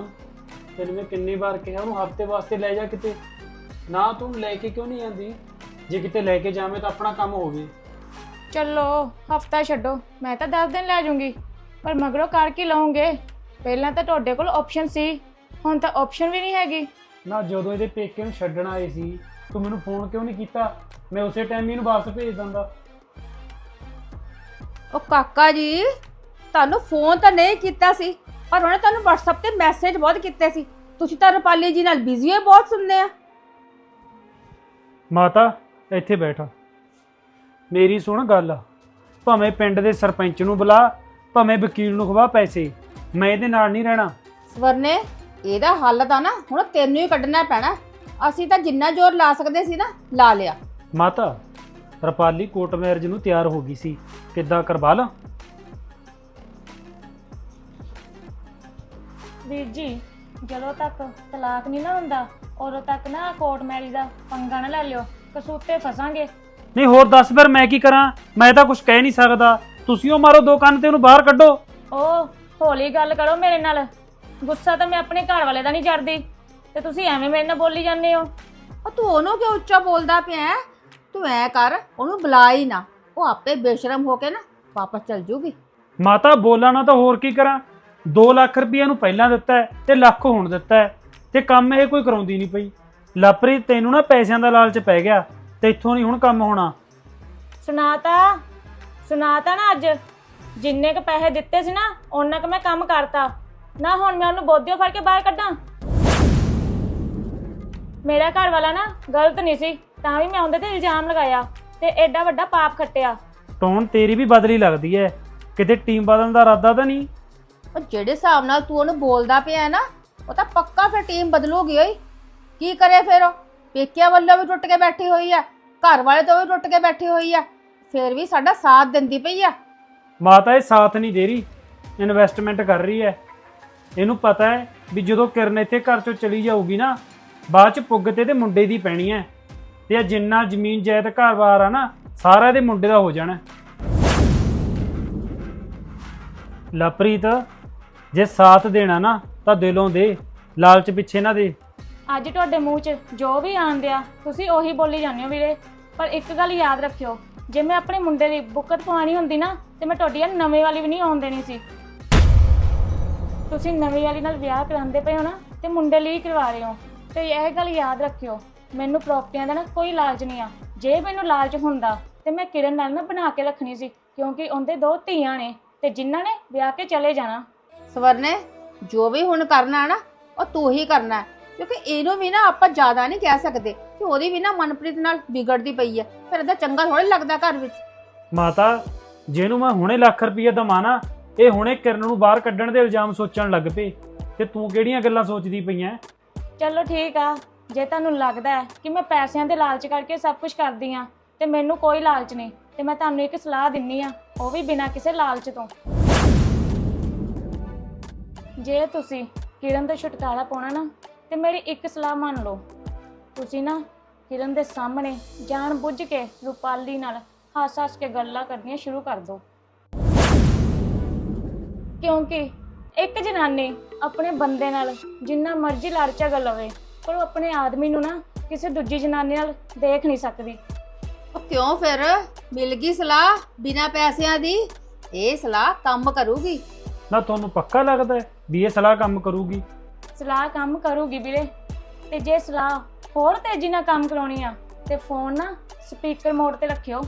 Speaker 7: ਤੈਨੂੰ ਮੈਂ ਕਿੰਨੀ ਵਾਰ ਕਿਹਾ ਉਹਨੂੰ ਹਫ਼ਤੇ ਵਾਸਤੇ ਲੈ ਜਾ ਕਿਤੇ। ਨਾ ਤੂੰ ਲੈ ਕੇ ਕਿਉਂ ਨਹੀਂ ਜਾਂਦੀ ਜੇ ਕਿਤੇ ਲੈ ਕੇ ਜਾਵੇਂ ਤਾਂ ਆਪਣਾ ਕੰਮ ਹੋਵੇ।
Speaker 8: ਚਲੋ ਹਫਤਾ ਛੱਡੋ। ਮੈਂ ਤਾਂ 10 ਦਿਨ ਲੈ ਜਾਊਂਗੀ। ਪਰ ਮਗਰੋਂ ਕਰ ਕੀ ਲਓਗੇ? ਪਹਿਲਾਂ ਤਾਂ ਤੁਹਾਡੇ ਕੋਲ ਆਪਸ਼ਨ ਸੀ। ਹੁਣ ਤਾਂ ਆਪਸ਼ਨ ਵੀ ਨਹੀਂ ਹੈਗੀ।
Speaker 7: ਨਾ ਜਦੋਂ ਇਹਦੇ ਪੇਕੇ ਨੂੰ ਛੱਡਣ ਆਏ ਸੀ ਤੂੰ ਮੈਨੂੰ ਫੋਨ ਕਿਉਂ ਨਹੀਂ ਕੀਤਾ? ਮੈਂ ਉਸੇ ਟਾਈਮ ਹੀ ਇਹਨੂੰ ਵਾਪਸ ਭੇਜ ਦਿੰਦਾ।
Speaker 9: ਉਹ ਕਾਕਾ ਜੀ ਤੁਹਾਨੂੰ ਫੋਨ ਤਾਂ ਨਹੀਂ ਕੀਤਾ ਸੀ ਪਰ ਉਹਨੇ ਤੁਹਾਨੂੰ WhatsApp ਤੇ ਮੈਸੇਜ ਬਹੁਤ ਕੀਤੇ ਸੀ। ਤੁਸੀਂ ਤਾਂ ਰੁਪਾਲੀ ਜੀ ਨਾਲ ਬਿਜ਼ੀ ਹੋ ਬਹੁਤ ਸੁਣਦੇ ਆ।
Speaker 7: ਮਾਤਾ ਇੱਥੇ ਬੈਠ। ਮੇਰੀ ਸੁਣ ਗੱਲ। ਭਾਵੇਂ ਪਿੰਡ ਦੇ ਸਰਪੰਚ ਨੂੰ ਬੁਲਾ ਭਾਵੇਂ ਵਕੀਲ ਨੂੰ ਖਵਾ ਪੈਸੇ ਮੈਂ ਇਹਦੇ ਨਾਲ ਨਹੀਂ ਰਹਿਣਾ।
Speaker 9: ਸਵਰਨੇ ਇਹਦਾ ਹੱਲ ਤਾਂ ਨਾ ਹੁਣ ਤੈਨੂੰ ਹੀ ਕੱਢਣਾ ਪੈਣਾ। ਅਸੀਂ ਤਾਂ ਜਿੰਨਾ ਜ਼ੋਰ ਲਾ ਸਕਦੇ ਸੀ ਨਾ ਲਾ ਲਿਆ।
Speaker 7: ਮਾਤਾ ਰਪਾਲੀ ਕੋਰਟ ਮੈਰਿਜ ਨੂੰ ਤਿਆਰ ਹੋ ਗਈ ਸੀ। ਕਿੱਦਾਂ ਕਰਵਾ ਲਾਂ
Speaker 8: ਵੀਰ ਜੀ ਜਦੋਂ ਤੱਕ ਤਲਾਕ ਨਹੀਂ ਨਾ ਹੁੰਦਾ ਉਦੋਂ ਤੱਕ ਨਾ ਕੋਰਟ ਮੈਰਿਜ ਦਾ ਪੰਗਾ ਨਾ ਲੈ ਲਿਓ ਕਸੂਤੇ ਫਸਾਂਗੇ।
Speaker 7: ਨਹੀਂ ਹੋਰ ਦੱਸ ਫਿਰ ਮੈਂ ਕੀ ਕਰਾਂ? ਮੈਂ ਤਾਂ ਕੁਝ ਕਹਿ ਨਹੀਂ ਸਕਦਾ। ਤੁਸੀਂ ਉਹ ਮਾਰੋ ਦੋ ਕੰਨ ਤੇ ਉਹਨੂੰ ਬਾਹਰ ਕੱਢੋ।
Speaker 8: ਓ ਹੌਲੀ ਗੱਲ ਕਰੋ ਮੇਰੇ ਨਾਲ। ਗੁੱਸਾ ਤਾਂ ਮੈਂ ਆਪਣੇ ਘਰ ਵਾਲੇ ਦਾ ਨਹੀਂ ਚੜਦੀ ਤੇ ਤੁਸੀਂ ਐਵੇਂ ਮੇਰੇ ਨਾਲ ਬੋਲੀ ਜਾਂਦੇ ਹੋ?
Speaker 9: ਉਹ ਤੂੰ ਉਹਨੂੰ ਕਿਉਂ ਉੱਚਾ ਬੋਲਦਾ ਪਿਆ? ਹੈ? ਤੂੰ ਐ ਕਰ ਉਹਨੂੰ ਬੁਲਾ ਹੀ ਨਾ। ਉਹ ਆਪੇ ਬੇਸ਼ਰਮ ਹੋ ਕੇ ਨਾ ਵਾਪਸ ਚਲ ਜੂਗੀ।
Speaker 7: ਮਾਤਾ ਬੋਲਾਂ ਨਾ ਤਾਂ ਹੋਰ ਕੀ ਕਰਾਂ? 2 ਲੱਖ ਰੁਪਏ ਨੂੰ ਪਹਿਲਾਂ ਦਿੱਤਾ ਹੈ ਤੇ ਲੱਖ ਹੁਣ ਦਿੱਤਾ ਹੈ। ਤੇ ਕੰਮ ਇਹ ਕੋਈ ਕਰਾਉਂਦੀ ਨਹੀਂ ਪਈ। ਲਾਪਰੀ ਤੈਨੂੰ ਨਾ ਪੈਸਿਆਂ ਦਾ ਲਾਲਚ ਪੈ ਗਿਆ। ਤੇ ਇੱਥੋਂ ਨਹੀਂ ਹੁਣ ਕੰਮ ਹੋਣਾ।
Speaker 8: ਸੁਣਾਤਾ ਸੁਣਾਤਾ ਨਾ ਅੱਜ। ਜਿੰਨੇ ਕ ਪੈਸੇ ਦਿੱਤੇ ਸੀ ਨਾ ਉਹਨਾਂ ਕ ਮੈਂ ਕੰਮ ਕਰਤਾ। ਨਾ ਹੁਣ ਮੈਂ ਉਹਨੂੰ ਬੋਧਿਓ ਫੜ ਕੇ ਬਾਹਰ ਕੱਢਾਂ। ਮੇਰਾ ਘਰ ਵਾਲਾ ਨਾ ਗਲਤ ਨਹੀਂ ਸੀ। ਤਾਂ ਵੀ ਮੈਂ ਉਹਦੇ ਤੇ ਇਲਜ਼ਾਮ ਲਗਾਇਆ ਤੇ ਐਡਾ ਵੱਡਾ ਪਾਪ ਖੱਟਿਆ।
Speaker 7: ਟੋਨ ਤੇਰੀ ਵੀ ਬਦਲੀ ਲੱਗਦੀ ਹੈ ਕਿਤੇ ਟੀਮ ਬਦਲਣ ਦਾ ਇਰਾਦਾ ਤਾਂ ਨਹੀਂ?
Speaker 9: ਉਹ ਜਿਹੜੇ ਹਿਸਾਬ ਨਾਲ ਤੂੰ ਉਹਨੂੰ ਬੋਲਦਾ ਪਿਆ ਹੈ ਨਾ ਉਹ ਤਾਂ ਪੱਕਾ ਫਿਰ ਟੀਮ ਬਦਲੂਗੀ ਓਏ। ਕੀ ਕਰੇ ਫਿਰ ਉਹ? ਪੇਕਿਆਂ ਵੱਲੋਂ ਵੀ ਟੁੱਟ ਕੇ ਬੈਠੀ ਹੋਈ ਆ ਘਰ ਵਾਲੇ ਤੋਂ ਵੀ ਟੁੱਟ ਕੇ ਬੈਠੀ ਹੋਈ ਆ ਫਿਰ ਵੀ ਸਾਡਾ ਸਾਥ ਦਿੰਦੀ ਪਈ ਆ
Speaker 7: ਮਾਤਾ ਇਹ ਸਾਥ ਨਹੀਂ ਦੇ ਰਹੀ। ਇਨਵੈਸਟਮੈਂਟ ਕਰ ਰਹੀ ਹੈ ਇਹਨੂੰ ਪਤਾ ਹੈ ਵੀ ਜਦੋਂ ਕਿਰਨ ਇੱਥੇ ਘਰ ਚੋਂ ਚਲੀ ਜਾਊਗੀ ਨਾ ਬਾਅਦ ਚ ਪੁੱਗ ਤੇ ਇਹਦੇ ਮੁੰਡੇ ਦੀ ਪੈਣੀ ਹੈ ਤੇ ਇਹ ਜਿੰਨਾ ਜ਼ਮੀਨ ਜਾਇਦਾਦ ਘਰ-ਬਾਰ ਆ ਨਾ, ਸਾਰਾ ਇਹਦੇ ਮੁੰਡੇ ਦਾ ਹੋ ਜਾਣਾ। ਲਪ੍ਰੀਤ ਜੇ ਸਾਥ ਦੇਣਾ ਨਾ, ਤਾਂ ਦਿਲੋਂ ਦੇ, ਲਾਲਚ ਪਿੱਛੇ ਨਾ ਦੇ।
Speaker 8: ਅੱਜ ਤੁਹਾਡੇ ਮੂੰਹ 'ਚ ਜੋ ਵੀ ਆਂਦਿਆ ਤੁਸੀਂ ਉਹੀ ਬੋਲੀ ਜਾਂਦੇ ਹੋ ਵੀਰੇ। ਪਰ ਇੱਕ ਗੱਲ ਯਾਦ ਰੱਖਿਓ, ਜੇ ਮੈਂ ਆਪਣੇ ਮੁੰਡੇ ਦੀ ਬੁੱਕਤ ਪਵਾਣੀ ਹੁੰਦੀ ਨਾ, ਤੇ ਮੈਂ ਤੁਹਾਡੀ ਇਹ ਨਵੇਂ ਵਾਲੀ ਵੀ ਨਹੀਂ ਆਉਣ ਦੇਣੀ ਸੀ। ਤੁਸੀਂ ਨਵੀਂ ਵਾਲੀ ਨਾਲ ਵਿਆਹ ਕਰਾਉਂਦੇ ਪਏ ਹੋ ਨਾ, ਤੇ ਮੁੰਡੇ ਲਈ ਕਰਵਾ ਰਹੇ ਹੋ। ਤੇ ਇਹ ਗੱਲ ਯਾਦ ਰੱਖਿਓ ਮੈਨੂੰ ਪ੍ਰਾਪਰਟੀਆਂ ਦਾ ਨਾ ਕੋਈ ਲਾਲਚ ਨਹੀਂ ਆ। ਜੇ ਮੈਨੂੰ ਲਾਲਚ ਹੁੰਦਾ ਤੇ ਮੈਂ ਕਿਰਨ ਨਾਲ ਨਾ ਬਣਾ ਕੇ ਰੱਖਣੀ ਸੀ ਕਿਉਂਕਿ ਉਹਦੇ ਦੋ ਧੀਆਂ ਨੇ ਤੇ ਜਿਨ੍ਹਾਂ ਨੇ ਵਿਆਹ ਕੇ ਚਲੇ ਜਾਣਾ।
Speaker 9: ਸਵਰਨੇ ਜੋ ਵੀ ਹੁਣ ਕਰਨਾ ਹੈ ਨਾ ਉਹ ਤੂੰ ਹੀ ਕਰਨਾ। ਹੈ ਕਿਉਂਕਿ ਇਹਨੂੰ ਵੀ ਨਾ ਆਪਾਂ ਜ਼ਿਆਦਾ ਨਹੀਂ ਕਹਿ ਸਕਦੇ ਕਿ ਉਹਦੀ ਵੀ ਨਾ ਮਨਪ੍ਰੀਤ ਨਾਲ ਵਿਗੜਦੀ ਪਈ ਹੈ ਫਿਰ ਇਹਦਾ ਚੰਗਾ ਥੋੜੀ ਲੱਗਦਾ ਘਰ ਵਿੱਚ।
Speaker 7: ਮਾਤਾ ਜਿਹਨੂੰ ਮੈਂ ਹੁਣੇ ਲੱਖ ਰੁਪਈਆ ਦਵਾਂ ਨਾ ਇਹ ਹੁਣੇ ਕਿਰਨ ਨੂੰ ਬਾਹਰ ਕੱਢਣ ਦੇ ਇਲਜ਼ਾਮ ਸੋਚਣ ਲੱਗ ਪਏ ਤੇ ਤੂੰ ਕਿਹੜੀਆਂ ਗੱਲਾਂ ਸੋਚਦੀ ਪਈਆਂ
Speaker 8: ਚਲੋ ਠੀਕ ਆ। ਜੇ ਤੁਹਾਨੂੰ ਲੱਗਦਾ ਹੈ ਕਿ ਮੈਂ ਪੈਸਿਆਂ ਦੇ ਲਾਲਚ ਕਰਕੇ ਸਭ ਕੁਝ ਕਰਦੀ ਆ ਤੇ ਮੈਨੂੰ ਕੋਈ ਲਾਲਚ ਨਹੀਂ, ਤੇ ਮੈਂ ਤੁਹਾਨੂੰ ਇੱਕ ਸਲਾਹ ਦਿੰਨੀ ਆ ਉਹ ਵੀ ਬਿਨਾਂ ਕਿਸੇ ਲਾਲਚ ਤੋਂ। ਜੇ ਤੁਸੀਂ ਕਿਰਨ ਤੋਂ ਛੁਟਕਾਰਾ ਪਾਉਣਾ ਨਾ, ਤੇ ਮੇਰੀ ਇੱਕ ਸਲਾਹ ਮੰਨ ਲਓ। ਤੁਸੀਂ ਨਾ ਕਿਰਨ ਦੇ ਸਾਹਮਣੇ ਜਾਣ ਬੁੱਝ ਕੇ ਰੂਪਾਲੀ ਨਾਲ ਹੱਸ-ਹੱਸ ਕੇ ਗੱਲਾਂ ਕਰਨੀਆਂ ਸ਼ੁਰੂ ਕਰ ਦਿਓ। ਕਿਉਂਕਿ ਇੱਕ ਜਨਾਨੀ ਆਪਣੇ ਬੰਦੇ ਨਾਲ ਜਿੰਨਾ ਮਰਜ਼ੀ ਲੜ ਝਗੜ ਲਵੇ ਪਰ ਉਹ ਆਪਣੇ ਆਦਮੀ ਨੂੰ ਨਾ ਕਿਸੇ ਦੂਜੀ ਜਨਾਨੀ ਨਾਲ ਦੇਖ ਨਹੀਂ ਸਕਦੀ।
Speaker 9: ਉਹ ਕਿਉਂ ਫਿਰ? ਮਿਲ ਗਈ ਸਲਾਹ ਬਿਨਾਂ ਪੈਸਿਆਂ ਦੀ? ਇਹ ਸਲਾਹ ਕੰਮ ਕਰੂਗੀ।
Speaker 7: ਨਾ ਤੁਹਾਨੂੰ ਪੱਕਾ ਲੱਗਦਾ ਹੈ ਵੀ ਇਹ ਸਲਾਹ ਕੰਮ ਕਰੂਗੀ?
Speaker 8: ਸਲਾਹ ਕੰਮ ਕਰੂਗੀ ਵੀਰੇ। ਤੇ ਜੇ ਸਲਾਹ ਹੋਰ ਤੇਜ਼ੀ ਨਾਲ ਕੰਮ ਕਰਾਉਣੀ ਆ ਤੇ ਫੋਨ ਨਾ ਸਪੀਕਰ ਮੋਡ ਤੇ ਰੱਖਿਓ।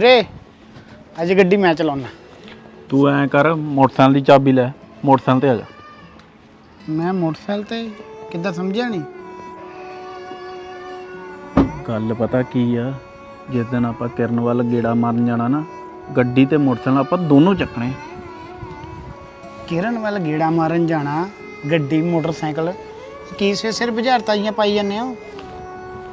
Speaker 10: ਵੀਰੇ ਅੱਜ ਗੱਡੀ ਮੈਂ ਚਲਾਉਣਾ
Speaker 2: ਤੂੰ ਐਂ ਕਰ ਮੋਟਰਸਾਈਕਲ ਦੀ ਚਾਬੀ ਲੈ ਮੋਟਰਸਾਈਕਲ ਤੇ ਆ ਜਾ।
Speaker 10: ਮੈਂ ਮੋਟਰਸਾਈਕਲ ਤੇ ਕਿੱਦਾਂ ਸਮਝਿਆ ਨਹੀਂ
Speaker 2: ਗੱਲ ਪਤਾ ਕੀ ਆ ਜਿਸ ਦਿਨ ਆਪਾਂ ਕਿਰਨ ਵੱਲ ਗੇੜਾ ਮਾਰਨ ਜਾਣਾ ਨਾ ਗੱਡੀ ਤੇ ਮੋਟਰਸਾਈਕਲ ਆਪਾਂ ਦੋਨੋਂ ਚੱਕਣੇ
Speaker 10: ਕਿਰਨ ਵੱਲ ਗੇੜਾ ਮਾਰਨ ਜਾਣਾ ਗੱਡੀ ਮੋਟਰਸਾਈਕਲ ਕੀ ਸਵੇ ਸਿਰ ਬੁਝਾਰਤਾਂ ਜੀਆਂ ਪਾਈ ਜਾਂਦੇ ਹੋ?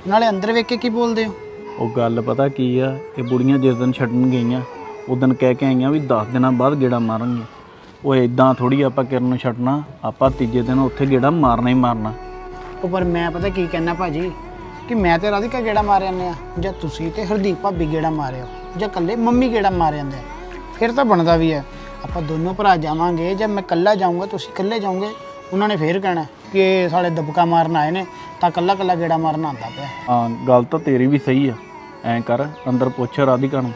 Speaker 10: ਨਾਲੇ ਅੰਦਰ ਵੇਖ ਕੇ ਕੀ ਬੋਲਦੇ ਹੋ?
Speaker 2: ਉਹ ਗੱਲ ਪਤਾ ਕੀ ਆ? ਇਹ ਬੁੜੀਆਂ ਜਿਸ ਦਿਨ ਛੱਡਣ ਗਈਆਂ ਉਸ ਦਿਨ ਕਹਿ ਕੇ ਆਈਆਂ ਵੀ 10 ਦਿਨਾਂ ਬਾਅਦ ਗੇੜਾ ਮਾਰਾਂਗੇ। ਉਹ ਇਦਾਂ ਥੋੜੀ ਆਪਾਂ ਕਿਰਨ ਨੂੰ ਛੱਡਣਾ ਆਪਾਂ ਤੀਜੇ ਦਿਨ ਉੱਥੇ ਗੇੜਾ ਮਾਰਨਾ ਹੀ ਮਾਰਨਾ।
Speaker 10: ਉਹ ਪਰ ਮੈਂ ਪਤਾ ਕੀ ਕਹਿਣਾ ਭਾਜੀ ਕਿ ਮੈਂ ਤੇ ਰਾਧਿਕਾ ਗੇੜਾ ਮਾਰ ਜਾਂਦੇ ਆ ਜਾਂ ਤੁਸੀਂ ਤੇ ਹਰਦੀਪ ਭਾਬੀ ਗੇੜਾ ਮਾਰਿਓ ਜਾਂ ਕੱਲੇ ਮੰਮੀ ਗੇੜਾ ਮਾਰ ਜਾਂਦੇ ਆ ਫਿਰ ਤਾਂ ਬਣਦਾ ਵੀ ਹੈ ਆਪਾਂ ਦੋਨੋਂ ਭਰਾ ਜਾਵਾਂਗੇ ਜਾਂ ਮੈਂ ਕੱਲਾ ਜਾਊਂਗਾ ਤੁਸੀਂ ਇਕੱਲੇ ਜਾਓਗੇ ਉਹਨਾਂ ਨੇ ਫੇਰ ਕਹਿਣਾ ਕਿ ਇਹ ਸਾਲੇ ਦਬਕਾ ਮਾਰਨ ਆਏ ਨੇ ਤਾਂ ਕੱਲਾ ਕੱਲਾ ਗੇੜਾ ਮਾਰਨ ਆਉਂਦਾ ਪਿਆ।
Speaker 2: ਹਾਂ ਗੱਲ ਤਾਂ ਤੇਰੀ ਵੀ ਸਹੀ ਆ। ਐਂ ਕਰ, ਅੰਦਰ ਪੁੱਛ ਰਾਧਿਕਾ ਨੂੰ,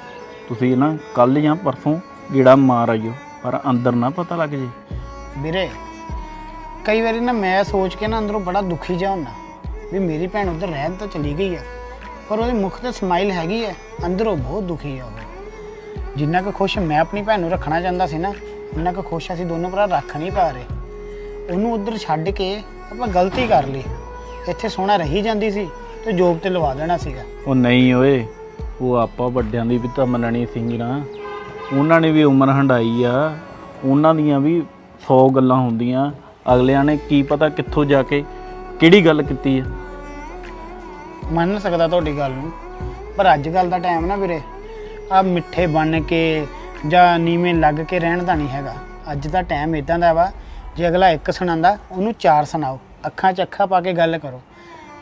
Speaker 2: ਤੁਸੀਂ ਨਾ ਕੱਲ ਜਾਂ ਪਰਸੋਂ ਗੇੜਾ ਮਾਰ ਆਇਓ, ਪਰ ਅੰਦਰ ਨਾ ਪਤਾ ਲੱਗ ਜੇ।
Speaker 10: ਵੀਰੇ, ਕਈ ਵਾਰੀ ਨਾ ਮੈਂ ਸੋਚ ਕੇ ਨਾ ਅੰਦਰੋਂ ਬੜਾ ਦੁਖੀ ਜਿਹਾ ਹੁੰਦਾ, ਵੀ ਮੇਰੀ ਭੈਣ ਉਧਰ ਰਹਿਣ ਤਾਂ ਚਲੀ ਗਈ ਹੈ ਪਰ ਉਹਦੇ ਮੁਖ ਤੇ ਸਮਾਈਲ ਹੈਗੀ ਹੈ ਅੰਦਰੋਂ ਬਹੁਤ ਦੁਖੀ ਹੈ ਉਹ। ਜਿੰਨਾ ਕੁ ਖੁਸ਼ ਮੈਂ ਆਪਣੀ ਭੈਣ ਨੂੰ ਰੱਖਣਾ ਚਾਹੁੰਦਾ ਸੀ ਨਾ ਉਹਨਾਂ ਕੁ ਖੁਸ਼ ਅਸੀਂ ਦੋਨੋਂ ਭਰਾ ਰੱਖ ਨਹੀਂ ਪਾ ਰਹੇ। ਉਹਨੂੰ ਉਧਰ ਛੱਡ ਕੇ ਆਪਾਂ ਗਲਤੀ ਕਰ ਲਈ। ਇੱਥੇ ਸੋਹਣਾ ਰਹੀ ਜਾਂਦੀ ਸੀ। ਤੇ ਜੋਬ ਤੇ ਲਵਾ ਦੇਣਾ ਸੀਗਾ।
Speaker 2: ਉਹ ਨਹੀਂ ਓਏ ਉਹ ਆਪਾਂ ਵੱਡਿਆਂ ਦੀ ਵੀ ਤਾਂ ਮੰਨਣੀ ਸੀ ਨਾ। ਉਹਨਾਂ ਨੇ ਵੀ ਉਮਰ ਹੰਡਾਈ ਆ। ਉਹਨਾਂ ਦੀਆਂ ਵੀ 100 ਗੱਲਾਂ ਹੁੰਦੀਆਂ। ਅਗਲਿਆਂ ਨੇ ਕੀ ਪਤਾ ਕਿੱਥੋਂ ਜਾ ਕੇ ਕਿਹੜੀ ਗੱਲ ਕੀਤੀ ਆ।
Speaker 10: ਮੰਨ ਸਕਦਾ ਤੁਹਾਡੀ ਗੱਲ ਨੂੰ। ਪਰ ਅੱਜ ਕੱਲ ਦਾ ਟਾਈਮ ਨਾ ਵੀਰੇ ਆ ਮਿੱਠੇ ਬਣ ਕੇ ਜਾਂ ਨੀਵੇਂ ਲੱਗ ਕੇ ਰਹਿਣ ਦਾ ਨਹੀਂ ਹੈਗਾ। ਅੱਜ ਦਾ ਟਾਈਮ ਇਦਾਂ ਦਾ ਵਾ ਜੇ ਅਗਲਾ ਇੱਕ ਸੁਣਾਉਂਦਾ ਉਹਨੂੰ ਚਾਰ ਸੁਣਾਓ। ਅੱਖਾਂ 'ਚ ਅੱਖਾਂ ਪਾ ਕੇ ਗੱਲ ਕਰੋ।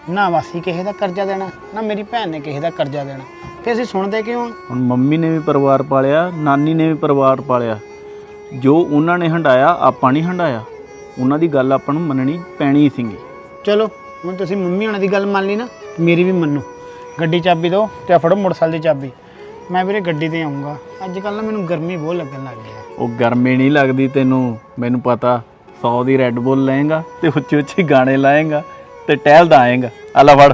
Speaker 10: ਨਾ ਵਾਸੀ ਕਿਸੇ ਦਾ ਕਰਜ਼ਾ ਦੇਣਾ ਨਾ ਮੇਰੀ ਭੈਣ ਨੇ ਕਿਸੇ ਦਾ ਕਰਜ਼ਾ ਦੇਣਾ। ਤੇ ਅਸੀਂ ਸੁਣਦੇ ਕਿਉਂ?
Speaker 2: ਹੁਣ ਮੰਮੀ ਨੇ ਵੀ ਪਰਿਵਾਰ ਪਾਲਿਆ ਨਾਨੀ ਨੇ ਵੀ ਪਰਿਵਾਰ ਪਾਲਿਆ। ਜੋ ਉਹਨਾਂ ਨੇ ਹੰਡਾਇਆ ਆਪਾਂ ਨਹੀਂ ਹੰਡਾਇਆ। ਉਹਨਾਂ ਦੀ ਗੱਲ ਆਪਾਂ ਨੂੰ ਮੰਨਣੀ ਪੈਣੀ ਸੀਗੀ।
Speaker 10: ਚਲੋ ਹੁਣ ਤੁਸੀਂ ਮੰਮੀ ਹੋਣਾ ਦੀ ਗੱਲ ਮੰਨ ਲਈ ਨਾ ਮੇਰੀ ਵੀ ਮੰਨੋ। ਗੱਡੀ ਚਾਬੀ ਦਿਓ ਤੇ ਆਹ ਫੜੋ ਮੋਟਰਸਾਈਕਲ ਦੀ ਚਾਬੀ। ਮੈਂ ਵੀਰੇ ਗੱਡੀ ਤੇ ਆਉਂਗਾ ਅੱਜ ਕੱਲ ਨਾ ਮੈਨੂੰ ਗਰਮੀ ਬਹੁਤ ਲੱਗਣ ਲੱਗ ਗਈ ਹੈ
Speaker 2: ਉਹ ਗਰਮੀ ਨਹੀਂ ਲੱਗਦੀ ਤੈਨੂੰ ਮੈਨੂੰ ਪਤਾ 100 ਦੀ ਰੈੱਡ ਬੁੱਲ ਲਏਗਾ ਤੇ ਉੱਚੀ ਉੱਚੀ ਗਾਣੇ ਲਾਏਗਾ। ਤੇ ਟਹਿਲਦਾ ਆਏਗਾ। ਆ ਲੈ ਫੜ।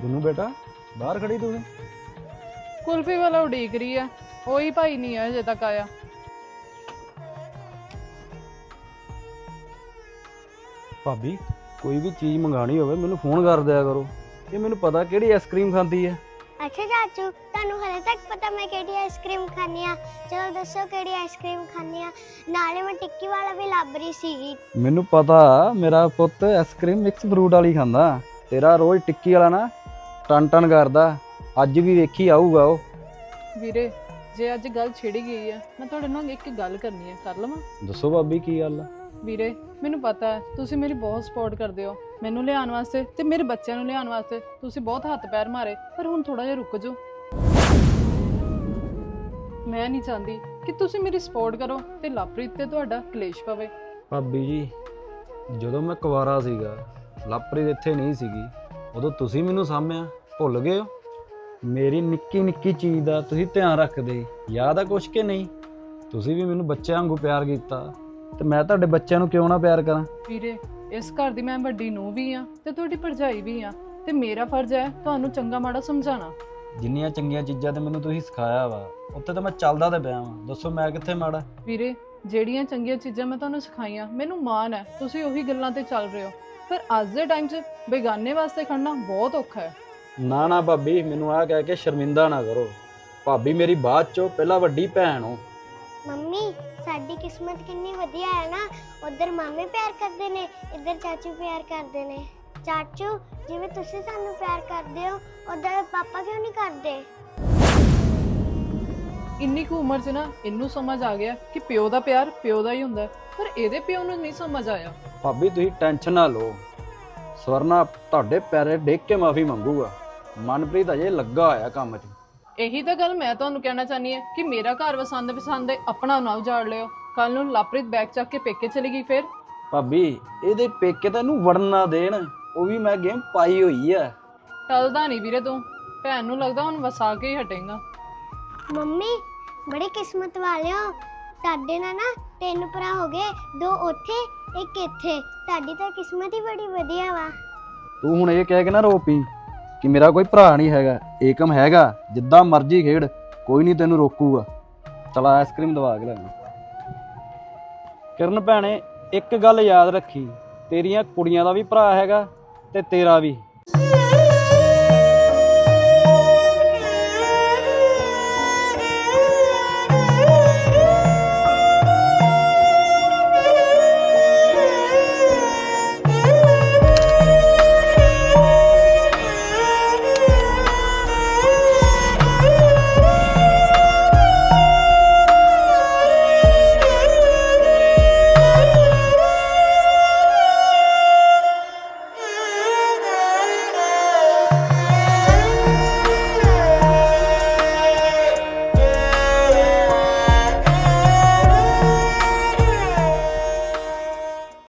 Speaker 11: ਗੁੰਨੂ ਬੇਟਾ ਬਾਹਰ ਖੜੀ ਤੂੰ।
Speaker 3: ਕੁਲਫੀ ਵਾਲਾ ਉਡੀਕ ਰਹੀ ਆ। ਉਹੀ ਭਾਈ ਨਹੀਂ ਆ ਹਜੇ ਤੱਕ ਆਇਆ।
Speaker 11: ਭਾਬੀ ਕੋਈ ਵੀ ਚੀਜ਼ ਮੰਗਾਣੀ ਹੋਵੇ ਮੈਨੂੰ ਫੋਨ ਕਰ ਦਿਆ ਕਰੋ। ਇਹ ਮੈਨੂੰ ਪਤਾ ਕਿਹੜੀ ਆਈਸਕ੍ਰੀਮ ਖਾਂਦੀ ਹੈ।
Speaker 5: ਅੱਛਾ ਚਾਚੂ ਤੁਹਾਨੂੰ ਹਲੇ ਤੱਕ ਪਤਾ ਮੈਂ ਕਿਹੜੀ ਆਈਸਕ੍ਰੀਮ ਖਾਣੀ ਆ ਚਲੋ ਦੱਸੋ ਕਿਹੜੀ ਆਈਸਕ੍ਰੀਮ ਖਾਣੀ ਆ ਨਾਲੇ ਮੈਂ ਟਿੱਕੀ ਵਾਲਾ ਵੀ ਲੱਭ ਰਹੀ ਸੀਗੀ।
Speaker 11: ਮੈਨੂੰ ਪਤਾ ਮੇਰਾ ਪੁੱਤ ਆਈਸਕ੍ਰੀਮ ਮਿਕਸ ਫਰੂਟ ਵਾਲੀ ਖਾਂਦਾ। ਤੇਰਾ ਰੋਜ਼ ਟਿੱਕੀ ਵਾਲਾ ਨਾ ਟਨ ਟਨ ਕਰਦਾ। ਅੱਜ ਵੀ ਵੇਖੀ ਆਊਗਾ ਉਹ।
Speaker 3: ਵੀਰੇ ਜੇ ਅੱਜ ਗੱਲ ਛਿੜ ਗਈ ਆ ਮੈਂ ਤੁਹਾਡੇ ਨਾਲ ਇੱਕ ਗੱਲ ਕਰਨੀ ਹੈ। ਕਰ ਲਵਾਂ?
Speaker 11: ਦੱਸੋ ਭਾਬੀ ਕੀ ਗੱਲ ਆ?
Speaker 3: ਵੀਰੇ, ਮੈਨੂੰ ਪਤਾ ਹੈ, ਤੁਸੀਂ ਮੇਰੀ ਬਹੁਤ ਸਪੋਰਟ ਕਰਦੇ ਹੋ। ਮੈਨੂੰ ਲਿਆਉਣ ਵਾਸਤੇ ਤੇ ਮੇਰੇ ਬੱਚਿਆਂ ਨੂੰ ਲਿਆਉਣ ਵਾਸਤੇ ਤੁਸੀਂ ਬਹੁਤ ਹੱਥ ਪੈਰ ਮਾਰੇ, ਪਰ ਹੁਣ ਥੋੜਾ ਜਿਹਾ ਰੁਕ ਜਾਓ। ਮੈਂ ਨਹੀਂ ਚਾਹੁੰਦੀ ਕਿ ਤੁਸੀਂ ਮੇਰੀ ਸਪੋਰਟ ਕਰੋ ਤੇ ਲਵਪ੍ਰੀਤ ਤੇ ਤੁਹਾਡਾ ਕਲੇਸ਼ ਪਵੇ।
Speaker 11: ਭਾਬੀ ਜੀ, ਜਦੋਂ ਮੈਂ ਕੁਵਾਰਾ ਸੀਗਾ, ਲਾਪ੍ਰੀਤ ਇੱਥੇ ਨਹੀਂ ਸੀਗੀ, ਉਦੋਂ ਤੁਸੀਂ ਮੈਨੂੰ ਸਾਂਭਿਆ, ਭੁੱਲ ਗਏ ਹੋ? ਮੇਰੀ ਨਿੱਕੀ ਨਿੱਕੀ ਚੀਜ਼ ਦਾ ਤੁਸੀਂ ਧਿਆਨ ਰੱਖਦੇ, ਯਾਦ ਆ ਕੁਛ ਕਿ ਨਹੀਂ? ਤੁਸੀਂ ਵੀ ਮੈਨੂੰ ਬੱਚਿਆਂ ਵਾਂਗੂ ਪਿਆਰ ਕੀਤਾ ਤੇ ਮੈਂ ਤੁਹਾਡੇ ਬੱਚਿਆਂ ਨੂੰ ਕਿਉਂ ਨਾ ਪਿਆਰ ਕਰਾਂ?
Speaker 3: ਵੀਰੇ ਇਸ ਘਰ ਦੀ ਮੈਂ ਵੱਡੀ ਨੂੰ ਵੀ ਆ ਤੇ ਤੁਹਾਡੀ ਭਰਜਾਈ ਵੀ ਆ ਤੇ ਮੇਰਾ ਫਰਜ਼ ਹੈ ਤੁਹਾਨੂੰ ਚੰਗਾ ਮਾੜਾ ਸਮਝਾਉਣਾ।
Speaker 11: ਜਿੰਨੀਆਂ ਚੰਗੀਆਂ ਚੀਜ਼ਾਂ ਤੇ ਮੈਨੂੰ ਤੁਸੀਂ ਸਿਖਾਇਆ ਵਾ ਉੱਥੇ ਤਾਂ ਮੈਂ ਚੱਲਦਾ ਤੇ ਪਿਆ ਵਾਂ। ਦੱਸੋ ਮੈਂ ਕਿੱਥੇ ਮਾੜਾ?
Speaker 3: ਵੀਰੇ ਜਿਹੜੀਆਂ ਚੰਗੀਆਂ ਚੀਜ਼ਾਂ ਮੈਂ ਤੁਹਾਨੂੰ ਸਿਖਾਈਆਂ ਮੈਨੂੰ ਮਾਣ ਹੈ ਤੁਸੀਂ ਉਹੀ ਗੱਲਾਂ ਤੇ ਚੱਲ ਰਹੇ ਹੋ। ਪਰ ਅੱਜ ਦੇ ਟਾਈਮ 'ਚ ਬੇਗਾਨੇ ਵਾਸਤੇ ਖੜਨਾ ਬਹੁਤ ਔਖਾ ਹੈ।
Speaker 11: ਨਾ ਨਾ ਭਾਬੀ ਮੈਨੂੰ ਆ ਕਹਿ ਕੇ ਸ਼ਰਮਿੰਦਾ ਨਾ ਕਰੋ। ਭਾਬੀ ਮੇਰੀ ਬਾਤ ਚੋਂ ਪਹਿਲਾਂ ਵੱਡੀ ਭੈਣ ਹੋ।
Speaker 5: ਮੰਮੀ ਸਾਡੀ ਕਿਸਮਤ ਕਿੰਨੀ ਵਧੀਆ ਹੈ ਨਾ ਉਧਰ ਮਾਮੇ ਪਿਆਰ ਕਰਦੇ ਨੇ ਇੱਧਰ ਚਾਚੂ ਪਿਆਰ ਕਰਦੇ ਨੇ। ਚਾਚੂ ਜਿਵੇਂ ਤੁਸੀਂ ਸਾਨੂੰ ਪਿਆਰ ਕਰਦੇ ਹੋ ਉਧਰ ਪਾਪਾ ਕਿਉਂ ਨਹੀਂ ਕਰਦੇ?
Speaker 3: ਇੰਨੀ ਕੁ ਉਮਰ 'ਚ ਨਾ ਇਹਨੂੰ ਸਮਝ ਆ ਗਿਆ ਕਿ ਪਿਓ ਦਾ ਪਿਆਰ ਪਿਓ ਦਾ ਹੀ ਹੁੰਦਾ ਹੈ, ਪਰ ਇਹਦੇ ਪਿਓ ਨੂੰ ਨਹੀਂ ਸਮਝ ਆਇਆ।
Speaker 11: ਭਾਬੀ ਤੁਸੀਂ ਟੈਨਸ਼ਨ ਨਾ ਲਓ। ਸਵਰਨਾ ਤੁਹਾਡੇ ਪੈਰੇ ਡੇਕ ਕੇ ਮਾਫੀ ਮੰਗੂਗਾ। ਮਨਪ੍ਰੀਤ ਅਜੇ ਲੱਗਾ ਹੋਇਆ ਕੰਮ 'ਚ।
Speaker 3: ਇਹੀ ਤਾਂ ਗੱਲ ਮੈਂ ਤੁਹਾਨੂੰ ਕਹਿਣਾ ਚਾਹਨੀ ਹੈ ਕਿ ਮੇਰਾ ਘਰ ਵਸੰਦ ਪਸੰਦ ਹੈ ਆਪਣਾ ਨਾ ਉਜਾੜ ਲਿਓ। ਕੱਲ ਨੂੰ ਲਾਪ੍ਰਿਤ ਬੈਗ ਚੱਕ ਕੇ ਪੇਕੇ ਚਲੀ ਗਈ ਫਿਰ।
Speaker 11: ਭਾਬੀ ਇਹਦੇ ਪੇਕੇ ਤਾਂ ਇਹਨੂੰ ਵੜਨ ਨਾ ਦੇਣ। ਉਹ ਵੀ ਮੈਂ ਗੇਮ ਪਾਈ ਹੋਈ ਆ।
Speaker 3: ਟਲਦਾ ਨਹੀਂ ਵੀਰੇ ਤੂੰ। ਭੈਣ ਨੂੰ ਲੱਗਦਾ ਹੁਣ ਵਸਾ ਕੇ ਹੀ ਹਟੇਗਾ।
Speaker 5: ਮੰਮੀ ਬੜੀ ਕਿਸਮਤ ਵਾਲੇ ਹੋ ਤੁਹਾਡੇ ਨਾਲ ਨਾ ਤਿੰਨ ਭਰਾ ਹੋ ਗਏ ਦੋ ਉੱਥੇ ਇੱਕ ਇੱਥੇ। ਤੁਹਾਡੀ ਤਾਂ ਕਿਸਮਤ ਹੀ ਬੜੀ ਵਧੀਆ ਵਾ।
Speaker 11: ਤੂੰ ਹੁਣ ਇਹ ਕਹਿ ਕੇ ਨਾ ਰੋ ਪਈ ਕਿ ਮੇਰਾ ਕੋਈ ਭਰਾ ਨਹੀਂ ਹੈਗਾ, ਏਕਮ ਹੈਗਾ, ਜਿੱਦਾਂ ਮਰਜ਼ੀ ਖੇਡ, ਕੋਈ ਨਹੀਂ ਤੈਨੂੰ ਰੋਕੂਗਾ। ਚਲ ਆਈਸਕ੍ਰੀਮ ਦਵਾ ਕੇ ਲੈ ਕਿਰਨ ਭੈਣੇ, ਇੱਕ ਗੱਲ ਯਾਦ ਰੱਖੀ, ਤੇਰੀਆਂ ਕੁੜੀਆਂ ਦਾ ਵੀ ਭਰਾ ਹੈਗਾ ਤੇ ਤੇਰਾ ਵੀ।